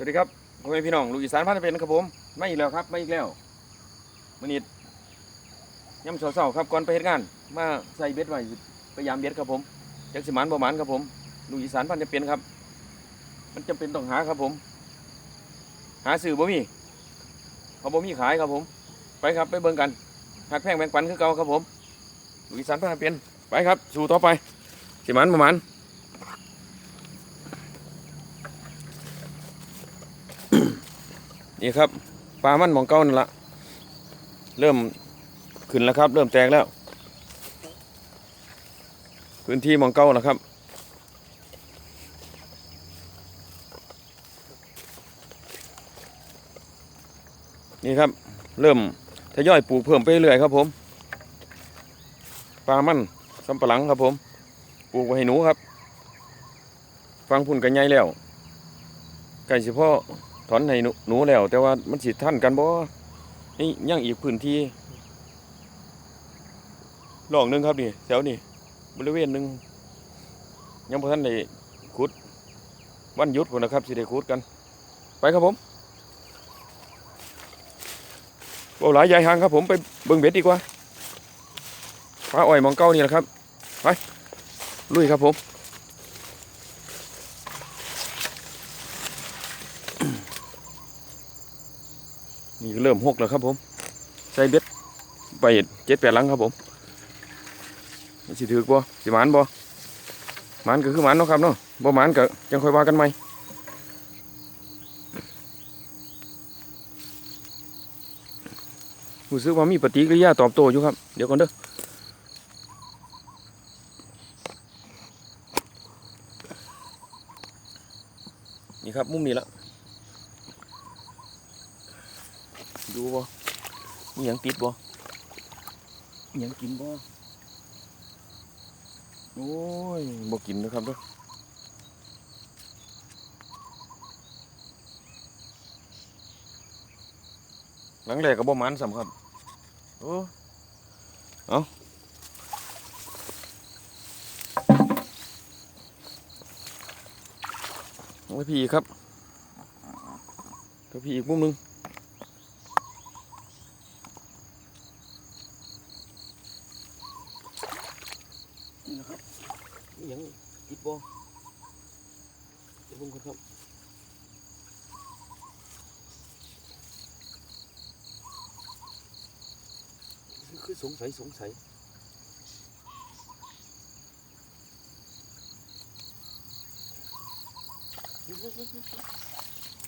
สวัสดีครับพ่อแม่พี่น้องลูกอีสานพันธุ์เป็นครับผมไม่อีกแล้วครับไม่อีกแล้วมันนี้ย่ำเช้าๆครับก่อนไปเฮ็ดงาน มาใส่เบ็ดไว้พยายามเบ็ดครับผมจักสิมันบ่มันครับผมลูกอีสานพันธุ์เป็นครับ มันจำเป็นต้องหาครับผม หาสื่อบ่มีเขาบ่มีขายครับผม ไปครับไปเบิ่งกันหักแพงแบ่งปันคือเก่าครับผมลูกอีสานพันธุ์เป็นไปครับสู่ต่อไปสิมันบ่มัน นี่ครับปลามันมองเก้านั่นละเริ่มขึ้นแล้วครับ เริ่มแตกแล้ว พื้นที่มองเก้าแล้วครับนี่ครับ เริ่มทยอยปลูกเพิ่มไปเรื่อยครับผมปลามันสำปะหลังครับผม ปลูกไว้ให้หนูครับ ฟังพุ่นกันใหญ่แล้วไก่สิพ่อ ถอนให้หนูหนูแล้ว แต่ว่ามันสิท่านกันบ่นี่ยังอีกพื้นที่หลองหนึงครับนี่แถวนี่บริเวณหนึ่งยังพอท่านได้ขุดวันยุดคนนะครับสิได้ขุดกัน ไปครับผมโอ้หลายยายหางครับผมไปเบิ่งเบ็ดดีกว่าปลาอ้อยมองเก้านี่แหละครับ ไปลุยครับผม นี่เริ่มหกแล้วครับผม ใส่เบ็ดไปเจ็ดแปดลังครับผมสิถือบ่สิมานบ่มานก็คือมานเนาะครับเนาะบ่มานก็ยังค่อยว่ากันใหม่รู้สึกว่ามีปฏิกิริยาตอบโต้อยู่ครับ เดี๋ยวก่อนเด้อนี่ครับมุมนี้ละ ดูบ่มีหยังติดบ่มีหยังกินบ่โอ้ยบ่กินนะครับเด้อหลังแรกก็บ่มันสำครับโอ้เอาเอาพี่อีกครับไปพี่อีกมุมหนึง นี่นะครับนี่ยังติดบ่เดี๋ยวผมก่อนครับคือคือ สงสัยสงสัย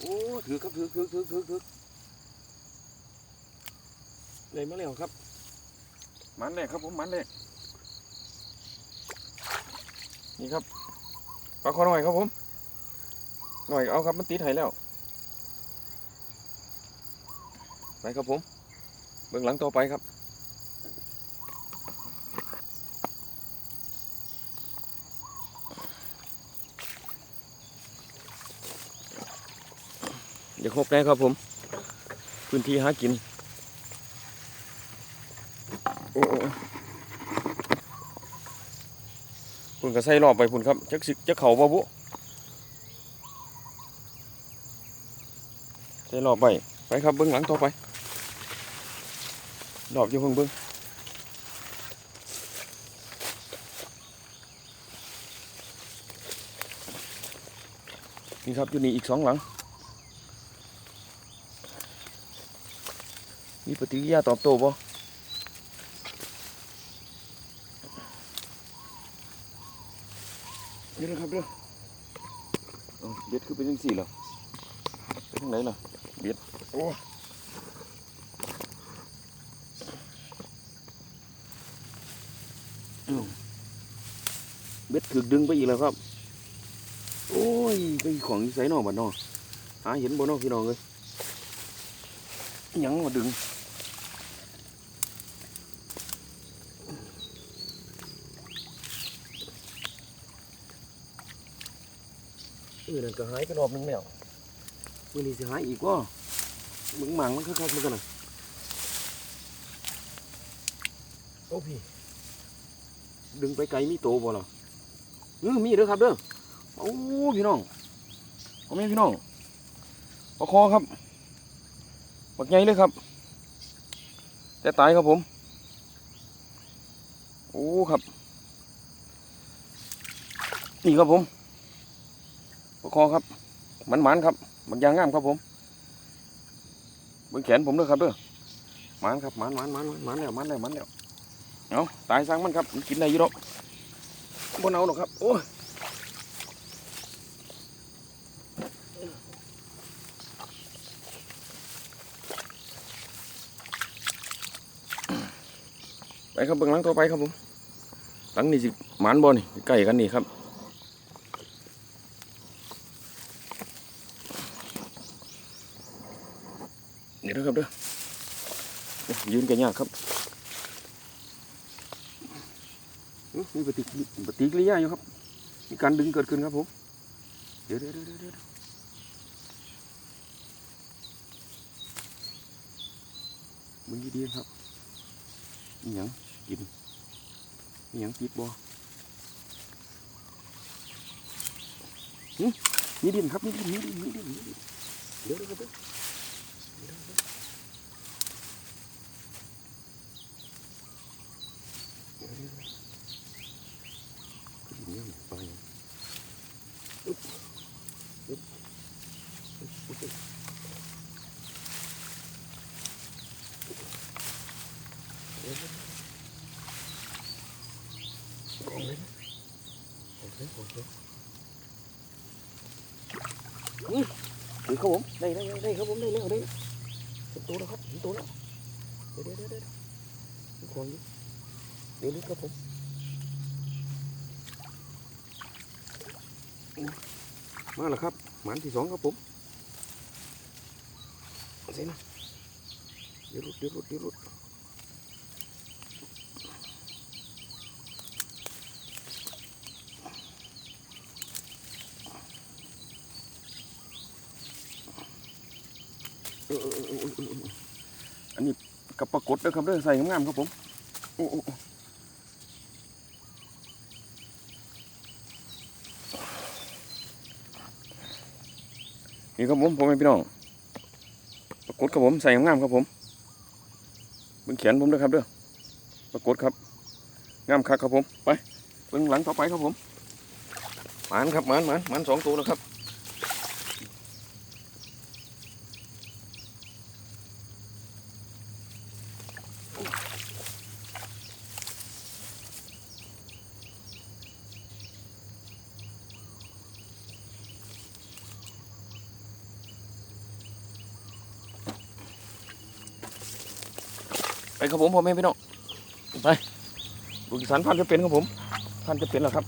โอ้ถือครับถือถือถือถือถือเลยมาแล้วครับหมันแรกครับผมหมันแรกนี่ครับปลาคอหน่อยครับผม หน่อยเอาครับมันติดไห้แล้วไปครับผม เบื้องหลังต่อไปครับ อย่าครบแน่ครับผม พื้นที่หากินโอ้โอ้พุ่นก็ใส่รอบไปพุ่นครับจักสิจักเขาบ่บุใส่รอบไปไปครับเบื้องหลังต่อไปรอบอยู่เพิ่งเบื้องนี่ครับอยู่นี่อีกสองหลัง ปฏิกิริยาตอบโต้บ่เดี๋ยวนะครับเด้อเอาเบ็ดคือเป็นยังสี่เหรอไปทางไหนล่ะเบ็ดโอ้อ้าวเบ็ดถึกดึงไปอีกแล้วครับ โอ้ยไปของใส่นอกบ้านนอกหาเห็นบ่นอกพี่น้องเลยอิหยังมาดึง เออนั่นก็หายไปรอบนึงแล้วมื่อนี้สิหายอีกว่ามึงหมังมันคักๆมันกันน่ะโอ้พี่ ดึงไปไกลมีโตบ่ล่ะเออมีเด้อครับเด้อโอ้พี่น้องพ่อแม่พี่น้องปลาคอครับปักใหญ่เลยครับ แต่ตายครับผม โอ้ครับ นี่ครับผม ปลาคอครับมันหมันครับมันยางงามครับผมบนแขนผมด้วยครับเด้อหมันครับหมันหมันหมันหมันแล้วหมันแล้วหมันแล้วเอาตายสั่งมันครับมันกินได้อยู่หรอกบนเอาหรอกครับโอ้ยไปครับเบื้องหลังตัวไปครับผมหลังนี่สิหมันบอนี่ใกล้กันนี่ครับ นะครับเด้อยืนกันยากครับมีปฏิกปฏิกิริยาอยู่ครับ มีการดึงเกิดขึ้นครับผมเดี๋ยวเดี๋ยวเดี๋ยวเดี๋ยวเดี๋ยวมึงดีๆครับมีหยังกินมีหยังติดบ่หึมีดินครับมีดินมีดินมีดินมีดินเดี๋ยวเดี๋ยวเดี๋ยว ขึ้นเนี่ยไปอึ๊บอึ๊บอึ๊บอึ๊บกองเลยนะโอเคโอเคอืมนี่ครับผมได้ได้ได้ได้ครับผ มได้แล้วครับเห็นตัวแล้วเดี๋ยวเดี๋ยวเดี๋ยวเดี๋ยวมีของอยู่เดี๋ยวนี้ครับผมมาแล้วครับ หมันที่สองครับผมเสนะเดี๋ยวรุดเดี๋ยวรุดเดี๋ยวรุดอันนี้กับปรากฏนะครับเด้อใส่งามๆครับผมโอ้โอ้โอ้ นี่ครับผมผมเป็นพี่น้องปรากฏครับผมใส่งามครับผมเบิ้งแขนผมด้วยครับเด้อปรากฏครับงามคักครับผมไปเบิ้งหลังต่อไปครับผมหมานครับหมานหมานหมานสองตัวแล้วครับ ครับผมพ่อแม่พี่น้องไปลูกอีสานพันจะเป็นครับผมพันจะเป็นแล้วครับ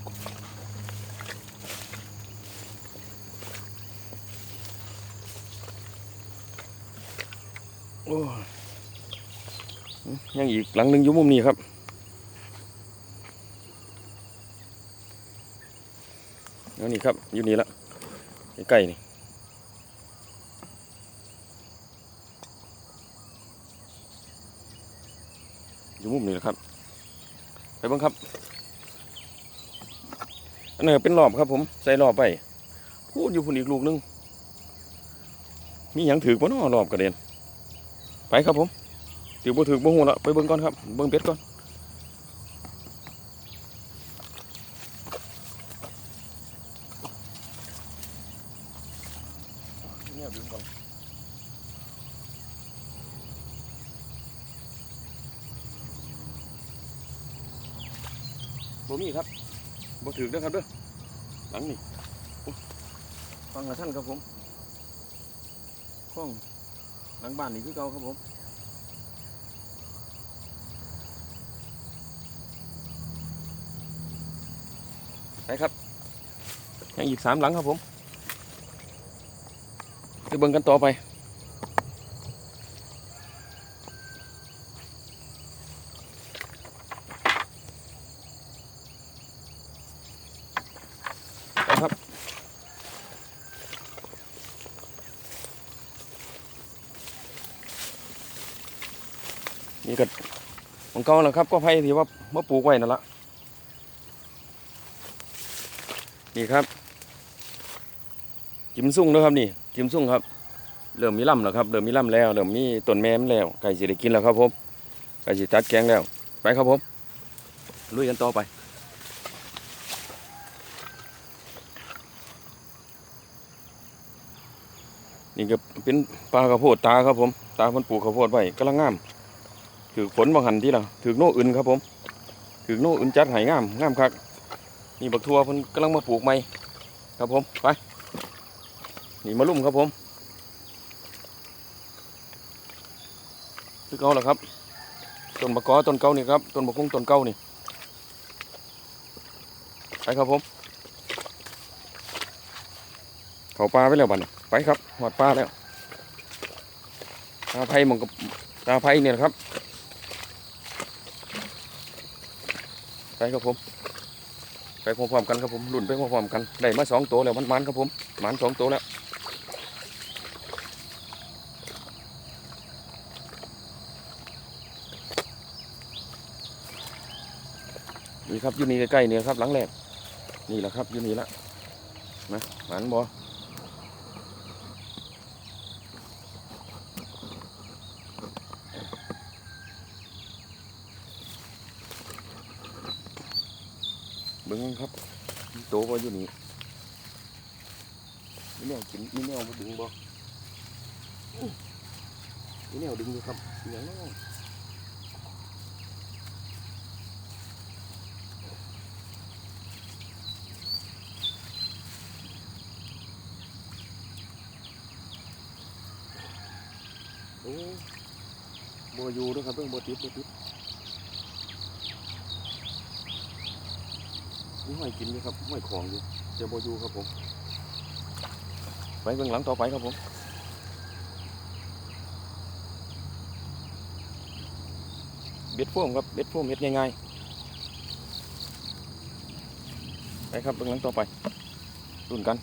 โอ้ยยังอีกหลังหนึ่งอยู่มุมนี้ครับแล้วนี่ครับอยู่นี่ละใกล้ๆนี่ มุมนี่แหละครับ ไปบ้างครับ อันนี้เป็นหลอบครับผม ใส่หลอบไปพูดอยู่พุ่นอีกลูกนึง มีหยังถือบ่เนาะรอบกระเด็นไปครับผมถือบ่ถือบ่หูละไปเบิ่งก่อนครับ เบิ่งเป็ดก่อน เนี่ยดึงก่อน บ่มีครับ บ่ถือเด้อครับเด้อหลังนี่ฟังละท่านครับผมข้องหลังบ้านนี่คือเก่าครับผมไปครับยังอีกสามหลังครับผมจะเบิ่งกันต่อไปครับ นี่ก็ของ เก่าแล้วครับ ก็ไผ่ที่ว่าเมื่อปลูกไว้นั่นละนี่ครับ จิมซุ่งนะครับนี่จิมซุ่งครับเริ่มมีลำแล้วครับเริ่มมีลำแล้วเริ่มมีต้นแม่มแล้วไก่สิได้กินแล้วครับผมไก่สิตัดแกงแล้ว ไปครับผมลุยกันต่อไปนี่ก็เป็นปลากระโพดตาครับผม ตาพิ่นปลูกข้าวโพดไว้กำลังงาม ถือฝนบางหันที่ละถือโน่อื่นครับผมถือโน่อื่นจัดให้งามงามคักนี่บักทัวเพิ่นกำลังมาปลูกใหม่ครับผมไปนี่มาลุ่มครับผมคือเก่าแหละครับต้นมะกอต้นเก่านี่ครับต้นมะกุ้งต้นเก่านี่ไปครับผมเขาปลาไปแล้วบัดนไปครับหอดปลาแล้วตาไผ่มองกับตาไผ่เนี่ยนะครับ ไปครับผม ไปพร้อมๆกันครับผมรุ่นไปพร้อมๆกันได้มาสองตัวแล้วมันมันครับผมมันสองตัวแล้วนี่ครับอยู่นี่ใกล้ๆเนี่ยครับหลังแรกนี่แหละครับอยู่นี่ละนะหมันบอ บิ้งครับโตบ่อยู่นี่มีแนวกินมีแนวมาดึงบ่อื้อมีแนวดึงอยู่ครับอหย่างนั้โอ้บัวอยู่ด้วยครับเพิ่งบัวติดบัวติด นี่ห้อยกินอยู่ครับห้อยของอยู่เจอบัวอยู่ครับผม ไปเบื้องหลังต่อไปครับผมเบ็ดโฟมครับเบ็ดโฟมเม็ดง่ายๆไปครับเบื้องหลังต่อไปรุ่นกัน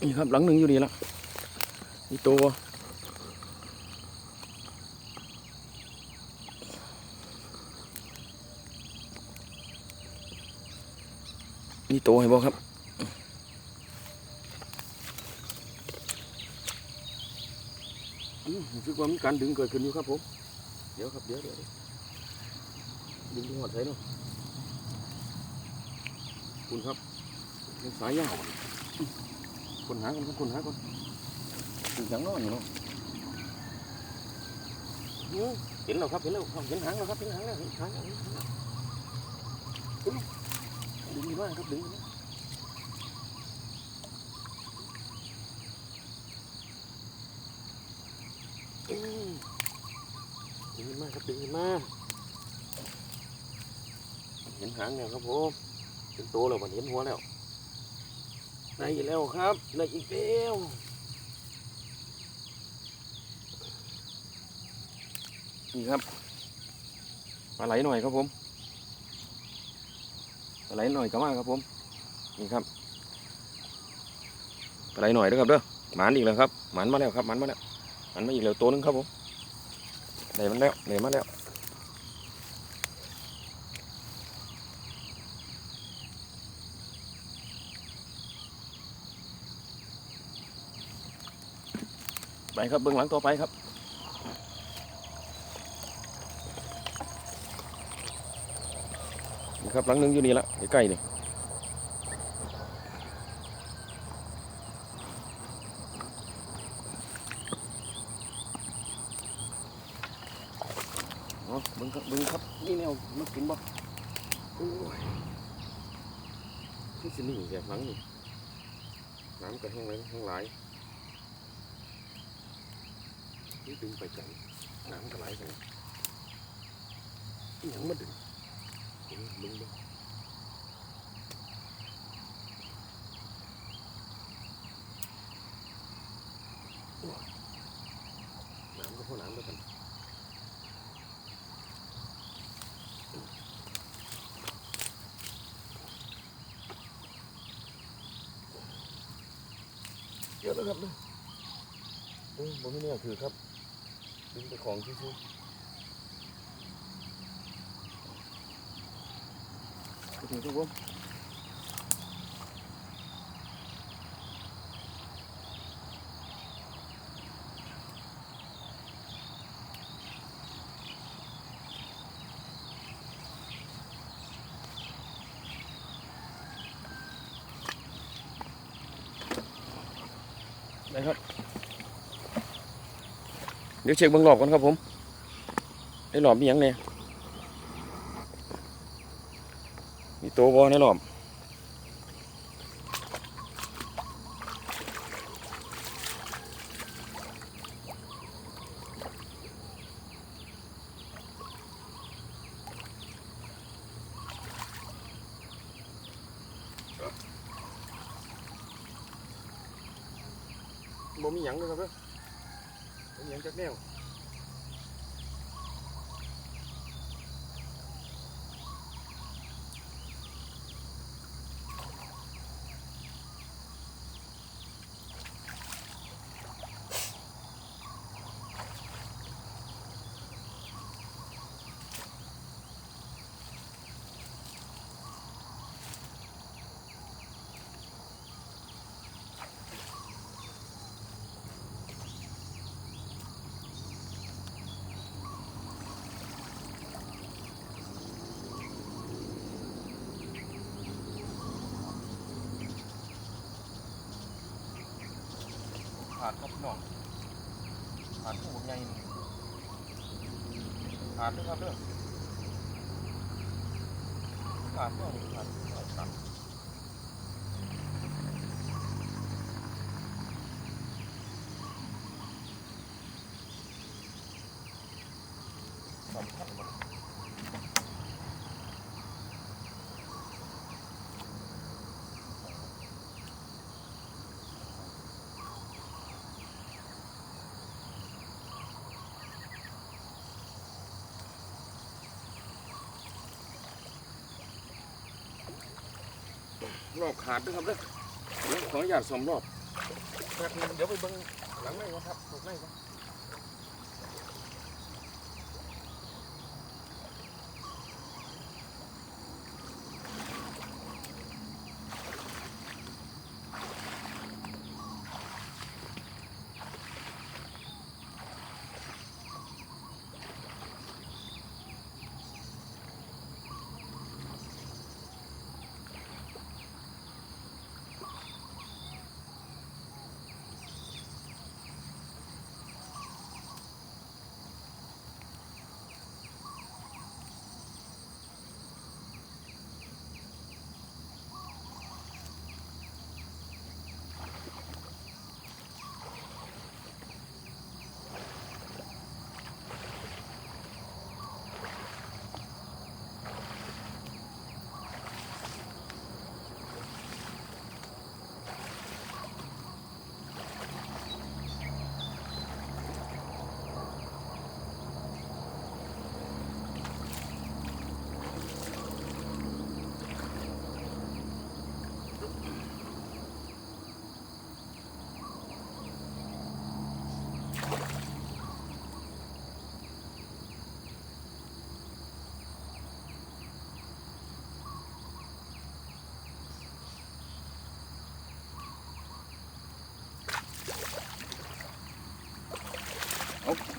นี่ครับหลังหนึ่งอยู่นี่ละนี่ตัว นี่ตัวเห็นบ่ครับอืมรู้สึกว่ามีการดึงเกิดขึ้นอยู่ครับผม เดี๋ยวครับเดี๋ยวเดี๋ยวเดี๋ยวดึงที่หัวใจเนาะคุณครับเป็นสายยาวคนหาคนครับคนหาคนถึงจังน้อยอยู่เนาะอื้อเห็นแล้วครับเห็นแล้วเห็นหางแล้วครับเห็นหางแล้วเห็นหางแล้ว มากครับดึงดีมากอื้อดึงมากครับดึงดีมากเห็นหางแล้วครับผมเห็นตัวแล้วมันเห็นหัวแล้วได้อีกแล้วครับได้อีกแล้วนี่ครับปลาไหลหน่อยครับผม ไหลหน่อยก็มาครับผม นี่ครับปลาไหลหน่อยด้อครับเด้อหมานอีกแล้วครับหมานมาแล้วครับหมานมาแล้วหมานมาอีกแล้วตัวนึงครับผมได้มันแล้วได้มาแล้วไปครับเบื้องหลังต่อไปครับ นี่ครับหลังนึงอยู่นี่ละใกล้ๆนี่บิ้งครับบิ้งครับนี่แนวมากินบ่โอ้ยที่สินี่แบบหลังนี่น้ำก็แห้งเลยแห้งหลายนี่ดึงไปไกลน้ำก็ไหลไปอิหยังมาดึง ดึงดึงดึงโอ้ยน้ำก็พอน้ำแล้วกันเดี๋ยวแล้วครับเนี่ยเออผมไม่เนี่ยถือครับดึงไปของที่ซื้อ ไป ถึงครับผมได้ครับ เดี๋ยวเช็คเบางรอบก่อนครับผม ได้รอบมีหยังเนี่ย ตัวบอในรอบบ่มีหยังเลยครับเด้อบ่มีหยังจักแนว ขาดครับพี่น้องขาดผู้ใหญ่นี่ขาดด้วยครับเด้อขาดเพื่อนขาดขาดตัดสำคัญมาก รอบขาดด้วยครับเด้อขออนุญาตสอมรอบแป๊บนึงเดี๋ยวไปเบิ้งหลังในก่อนครับถูกในก่อน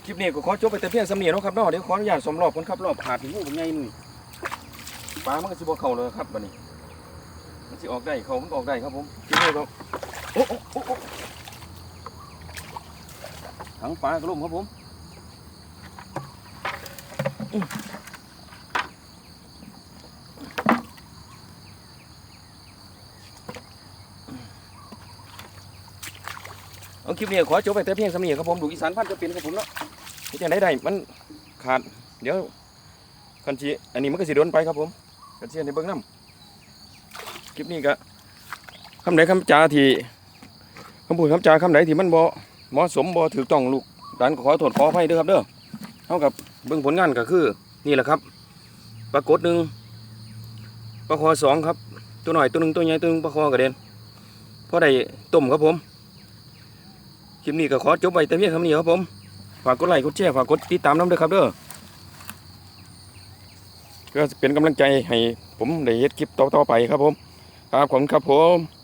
ลิปนี้ก็ขอจบไปแต่เพียงสำเนียงนาะครับเนาะเดี๋ยวขออนุญาตสมรอบก่อนครับรอบขาดถึงหูเป็นไงนี่ปลามันก็สิบ่เข้าเลยครับบัดนี้ มันสิออกได้เขามันออกได้ครับผมคลิปนี้ก็โอ้โอ้โอ้ถังปลากระลุ่มครับผมเอาคลิปนี้ขอจบไปแต่เพียงสำเนียงครับผมดูกอีสานพันธุ์จะเป็นครับผมเนาะ ที่จะได้ได้มันขาด เดี๋ยวคันชีอันนี้มันก็สิโดนไปครับผมกันเชียนในเบื้องน้ำคลิปนี้ก็คำไหนคำจาที่คำพูดคำจาคำไหนที่มันบ่เหมาะสมบ่ถูกต้องลูกหลานขอโทษขออภัยด้อครับเด้อเท่ากับเบื้องผลงานก็คือ นี่แหละครับปรากฏหนึ่งปลาคอสองครับ ตัวหน่อยตัวหนึ่งตัวใหญ่ตัวหนึ่งปลาคอกระเด็นพอได้ต้มครับผมคลิปนี้ก็ขอจบไปแต่เพียงเท่านี้ครับผม ฝากกดไลค์กดแชร์ฝากกดติดตามน้ำด้วยครับเด้อก็เป็นกำลังใจให้ผมได้เฮ็ดคลิปต่อๆไปครับผม ครับขอบคุณครับผม